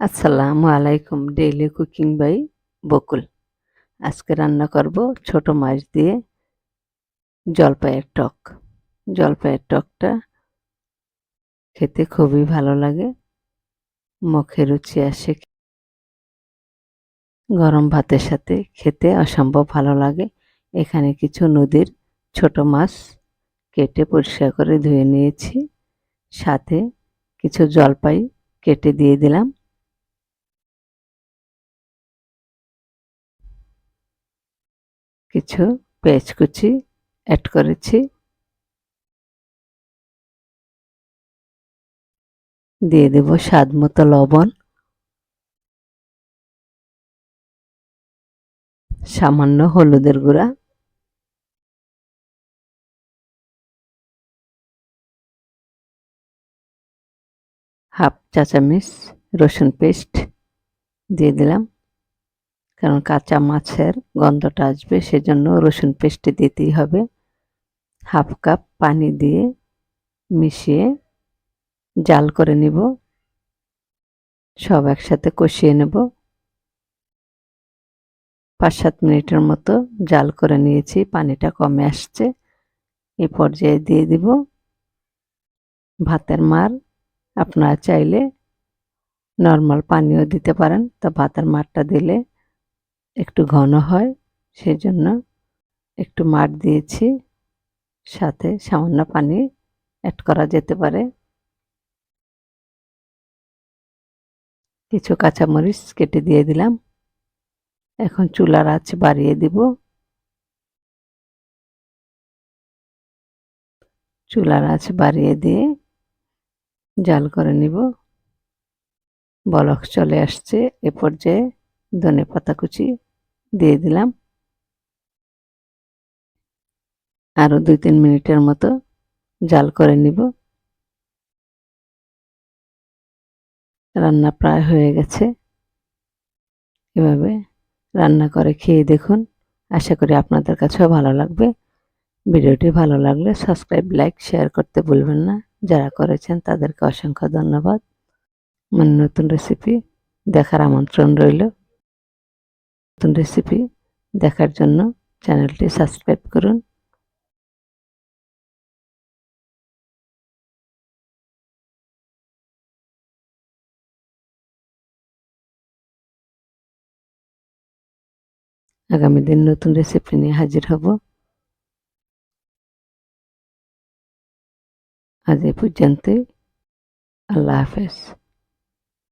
আসসালামু আলাইকুম daily cooking by বকুল। আজকে রান্না করব ছোট মাছ দিয়ে জলপাইয়ের টক। জলপাইয়ের টকটা খেতে খুবই ভালো লাগে, মুখে রুচি আসে। গরম ভাতের সাথে খেতে অসম্ভব ভালো লাগে। এখানে কিছু নদীর ছোট মাছ কেটে পরিষ্কার করে ধুয়ে নিয়েছি। সাথে কিছু জলপাই কেটে দিয়ে দিলাম। কিছু পেঁয়াজ কুচি অ্যাড করেছি। দিয়ে দেব স্বাদ মতো লবণ। সামান্য হলুদের গুঁড়া। হাফ চা চামচ রসুন পেস্ট দিয়ে দিলাম। কারণ কাঁচা মাছের গন্ধটা আসবে, সেজন্য রসুন পেস্টে দিতেই হবে। হাফ কাপ পানি দিয়ে মিশিয়ে জাল করে নিব। সব একসাথে কষিয়ে নেব। পাঁচ সাত মিনিটের মতো জাল করে নিয়েছি, পানিটা কমে আসছে। এ পর্যায়ে দিয়ে দিব ভাতের মার। আপনারা চাইলে নর্মাল পানিও দিতে পারেন, তা ভাতের মারটা দিলে একটু ঘন হয় সেই জন্য একটু মাঠ দিয়েছি। সাথে সামান্য পানি অ্যাড করা যেতে পারে। কিছু কাঁচামরিচ কেটে দিয়ে দিলাম। এখন চুলার আঁচ বাড়িয়ে দিব। চুলার আঁচ বাড়িয়ে দিয়ে জাল করে নিব। বলক চলে আসছে এ পর্যায়ে ধনে পাতা কুচি। দিয়ে দিলাম। আরও দুই তিন মিনিটের মতো জাল করে নিব। রান্না প্রায় হয়ে গেছে। এভাবে রান্না করে খেয়ে দেখুন। আশা করি আপনাদের কাছেও ভালো লাগবে। ভিডিওটি ভালো লাগলে সাবস্ক্রাইব, লাইক, শেয়ার করতে ভুলবেন না। যারা করেছেন তাদেরকে অসংখ্য ধন্যবাদ। মানে নতুন রেসিপি দেখার আমন্ত্রণ রইল। নতুন রেসিপি দেখার জন্য চ্যানেলটি সাবস্ক্রাইব করুন। আগামী দিন নতুন রেসিপি নিয়ে হাজির হব। আজ এ পর্যন্তই। আল্লাহ হাফেজ।